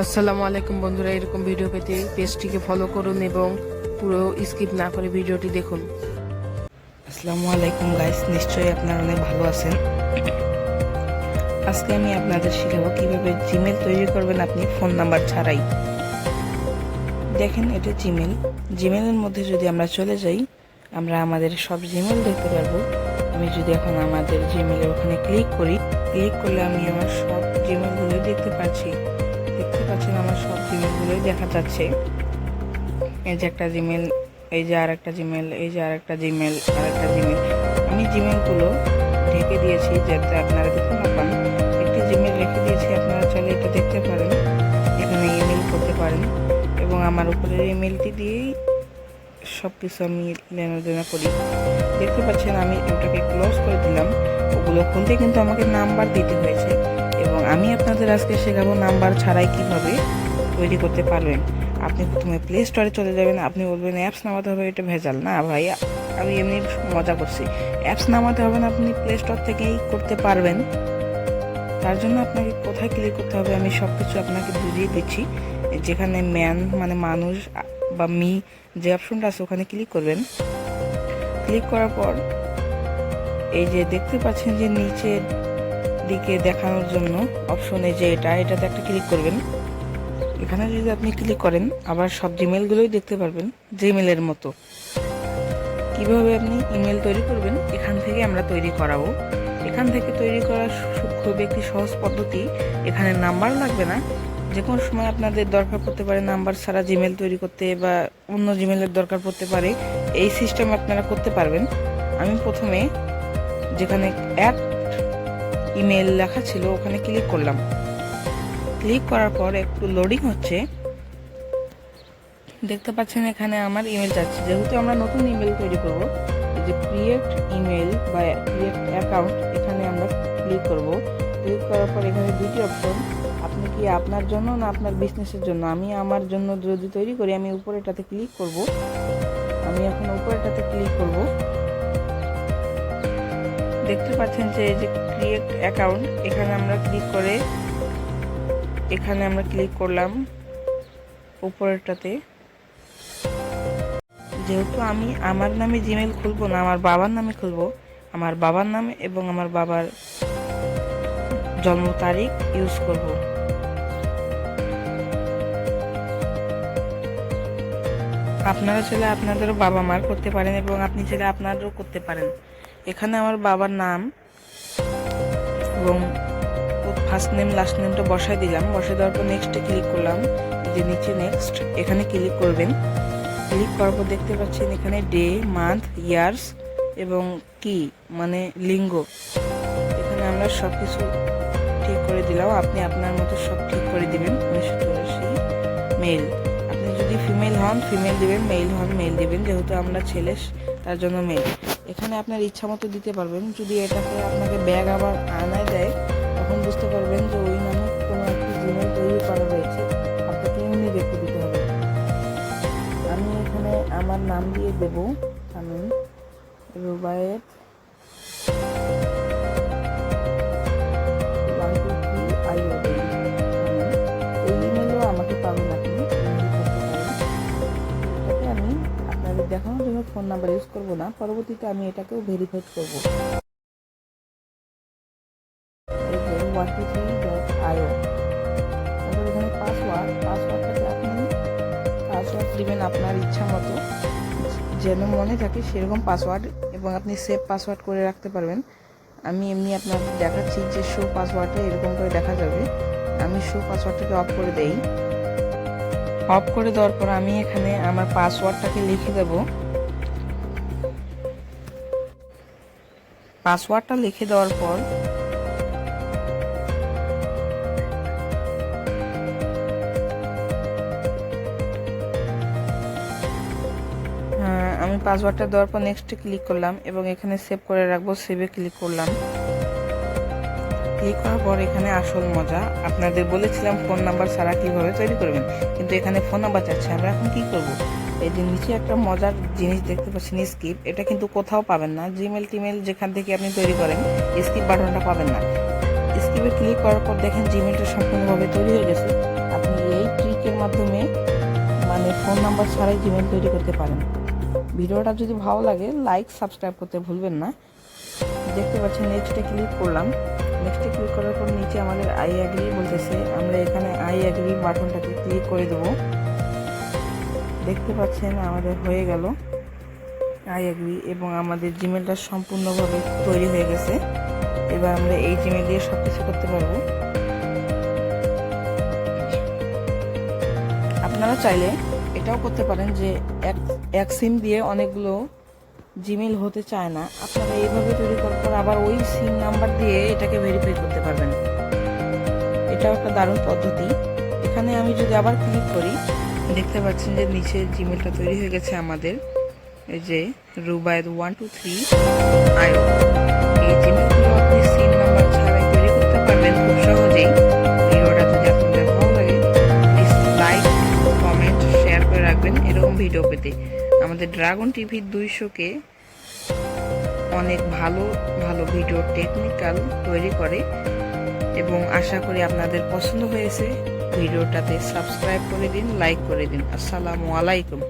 আসসালামু আলাইকুম বন্ধুরা, এরকম ভিডিও পেতে পেজটিকে ফলো করুন এবং পুরো স্কিপ না করে ভিডিওটি দেখুন। আসসালামু আলাইকুম গাইস নিশ্চয়ই আপনারা অনেক ভালো আছেন। আজকে আমি আপনাদের শেখাবো কীভাবে জিমেল তৈরি করবেন আপনি ফোন নাম্বার ছাড়াই। দেখেন, এটা জিমেল জিমেলের মধ্যে যদি আমরা চলে যাই, আমরা আমাদের সব জিমেল দেখতে পারব। আমি যদি এখন আমাদের জিমেলের ওখানে ক্লিক করি ক্লিক করলে আমি আমার সব জিমেলগুলোই দেখতে পাচ্ছি। জিমেলগুলোই দেখা যাচ্ছে। এই যে একটা জিমেল, এই যে আর একটা জিমেল, এই যে আর একটা জিমেল আর একটা জিমেল। আমি জিমেলগুলো ঢেকে দিয়েছি যাতে আপনারা দেখতে না পান। একটি জিমেল রেখে দিয়েছি, আপনারা চাইলে এটা দেখতে পারেন। এখানে ইমেল করতে পারেন। এবং আমার উপরের ইমেলটি দিয়েই সব কিছু আমি লেনাদেনা করি। দেখতে পাচ্ছেন আমি ওটাকে ক্লোজ করে দিলাম। ওগুলো খুলতে কিন্তু আমাকে নাম্বার দিতে হয়েছে। আমি আপনাদের আজকে শেখাবো নাম্বার ছাড়াই কীভাবে তৈরি করতে পারবেন। আপনি প্রথমে প্লে স্টোরে চলে যাবেন, আপনি বলবেন অ্যাপস নামাতে হবে, এটা ভেজাল। না ভাই, আমি এমনি মজা করছি। অ্যাপস নামাতে হবে না, আপনি প্লে স্টোর থেকেই করতে পারবেন। তার জন্য আপনাকে কোথায় ক্লিক করতে হবে, আমি সব কিছু আপনাকে বুঝিয়ে দিচ্ছি। যেখানে ম্যান মানে মানুষ, বা মি যে অপশনটা আছে, ওখানে ক্লিক করবেন। ক্লিক করার পর, এই যে দেখতে পাচ্ছেন যে নিচের দিকে দেখানোর জন্য অপশনে যে এটা, এটাতে একটা ক্লিক করবেন। এখানে যদি আপনি ক্লিক করেন, আবার সব জিমেলগুলোই দেখতে পারবেন জিমেলের মতো। কীভাবে আপনি ইমেল তৈরি করবেন? এখান থেকে আমরা তৈরি করাবো। এখান থেকে তৈরি করা খুব একটি সহজ পদ্ধতি, এখানে নাম্বার লাগবে না। যে কোনো সময় আপনাদের দরকার পড়তে পারে নাম্বার ছাড়া জিমেল তৈরি করতে বা অন্য জিমেলের দরকার পড়তে পারে, এই সিস্টেম আপনারা করতে পারবেন। আমি প্রথমে যেখানে অ্যাড ইমেল লেখা ছিল, ওখানে ক্লিক করলাম। ক্লিক করার পর একটু লোডিং হচ্ছে। দেখতে পাচ্ছেন এখানে আমার ইমেল যাচ্ছে। যেহেতু আমরা নতুন ইমেল তৈরি করব, এই যে ক্রিয়েট ইমেল বা ক্রিয়েট অ্যাকাউন্ট এখানে আমরা ক্লিক করব। ক্লিক করার পর এখানে দুটি অপশন আপনি কি আপনার জন্য না আপনার বিজনেসের জন্য? আমি আমার জন্য যদি তৈরি করি, আমি উপরেটাতে ক্লিক করব। আমি এখন উপরেটাতে ক্লিক করব। দেখতে পাচ্ছেন যে, এই যে ক্রিয়েট অ্যাকাউন্ট এখানে আমরা ক্লিক করে, এখানে আমরা ক্লিক করলাম উপরেরটাতে। যেহেতু আমি আমার নামে জিমেল খুলবো না, আমার বাবার নামে খুলবো, আমার বাবার নামে এবং আমার বাবার জন্ম তারিখ ইউজ করব। আপনারা চাইলে আপনাদেরও বাবা মার করতে পারেন এবং আপনি চাইলে আপনাদেরও করতে পারেন। এখানে আমার বাবার নাম এবং ফার্স্ট নেম লাস্ট নেমটা বসাই দিলাম। বসাই দেওয়ার পর নেক্সটে ক্লিক করলাম। যে নিচে নেক্সট এখানে ক্লিক করবেন। ক্লিক করার পর দেখতে পাচ্ছেন এখানে ডে মান্থ ইয়ার্স এবং কি মানে লিঙ্গ। এখানে আমরা সব কিছু ঠিক করে দিলাম। আপনি আপনার মতো সব ঠিক করে দিবেন। উনিশশো চুরাশি মেল আপনি যদি ফিমেল হন ফিমেল দিবেন মেল হন মেল দিবেন। যেহেতু আমরা ছেলে, তার জন্য মেল এখানে আপনার ইচ্ছা মতো দিতে পারবেন। যদি এটাকে আপনাকে ব্যাগ আবার আনায় দেয়, তখন বুঝতে পারবেন যে ওই নামে কোনো একটি জিমেল তৈরি করা রয়েছে। আপনাকে এমনি রেখে দিতে হবে। আমি এখানে আমার নাম দিয়ে দেবো আমি রুবায়েত ফোন করব না, পরবর্তীতে আমি এটাকেও ভেরিফাইড করব। এই পাসওয়ার্ড আপনি পাসওয়ার্ড দিবেন আপনার ইচ্ছা মতো। যেন মনে থাকে সেরকম পাসওয়ার্ড এবং আপনি সেভ পাসওয়ার্ড করে রাখতে পারবেন। আমি এমনি আপনাদের দেখাচ্ছি যে শো পাসওয়ার্ডটা এরকম করে দেখা যাবে। আমি শো পাসওয়ার্ডটাকে অফ করে দেই। অফ করে দেওয়ার পর আমি এখানে আমার পাসওয়ার্ডটাকে লিখে দেব। পাসওয়ার্ডটা লিখে দেওয়ার পর হ্যাঁ, আমি পাসওয়ার্ডটা দেওয়ার পর নেক্সটে ক্লিক করলাম এবং এখানে সেভ করে রাখব সেভে ক্লিক করলাম। ক্লিক করার পর এখানে আসল মজা। আপনাদের বলেছিলাম ফোন নাম্বার ছাড়া কীভাবে তৈরি করবেন কিন্তু এখানে ফোন নাম্বার চাচ্ছে। আমরা এখন কী করব? এই যে নিচে একটা মজার জিনিস দেখতে পাচ্ছেন, স্কিপ। এটা কিন্তু কোথাও পাবেন না। জিমেল টিমেল যেখান থেকে আপনি তৈরি করেন, স্কিপ বাটনটা পাবেন না। স্কিপে ক্লিক করার পর দেখেন জিমেলটা সম্পূর্ণভাবে তৈরি হয়ে গেছে। আপনি লিঙ্কের মাধ্যমে মানে ফোন নাম্বার ছাড়াই জিমেল তৈরি করতে পারেন। ভিডিওটা যদি ভালো লাগে লাইক সাবস্ক্রাইব করতে ভুলবেন না। দেখতে পাচ্ছেন নেক্সটে ক্লিক করলাম। নেক্সটে ক্লিক করার পর নিচে আমাদের আই অ্যাগ্রি বলতেছে। আমরা এখানে আই অ্যাগ্রি বাটনটাতে ক্লিক করে দেবো। দেখতে পাচ্ছেন, আমাদের হয়ে গেল। আই অ্যাগ্রি এবং আমাদের জিমেলটা সম্পূর্ণভাবে তৈরি হয়ে গেছে। এবার আমরা এই জিমেল দিয়ে সব কিছু করতে পারব। আপনারা চাইলে এটাও করতে পারেন যে, এক এক সিম দিয়ে অনেকগুলো জিমেল হতে চায় না। আপনারা এইভাবে তৈরি করার পর আবার ওই সিম নাম্বার দিয়ে এটাকে ভেরিফাই করতে পারবেন। এটাও একটা দারুণ পদ্ধতি। এখানে আমি যদি আবার ক্লিক করি দেখতে পাচ্ছেন যে নিচে জিমেলটা তৈরি হয়ে গেছে আমাদের। এই যে রুবায়দ ওয়ান টু থ্রি আয়ো। এই জিমেলগুলো আপনি সিম নাম্বার ছাড়াই তৈরি করতে পারবেন খুব সহজেই। ভিডিওটা যদি আপনাদের ভালো লাগে প্লিজ লাইক কমেন্ট শেয়ার করে রাখবেন এরকম ভিডিও পেতে। আমাদের ড্রাগন টিভির দুইশোকে অনেক ভালো ভালো ভিডিও টেকনিক্যাল তৈরি করে এবং আশা করি আপনাদের পছন্দ হয়েছে। ভিডিওটাতে সাবস্ক্রাইব করে দিন লাইক করে দিন। আসসালামু আলাইকুম।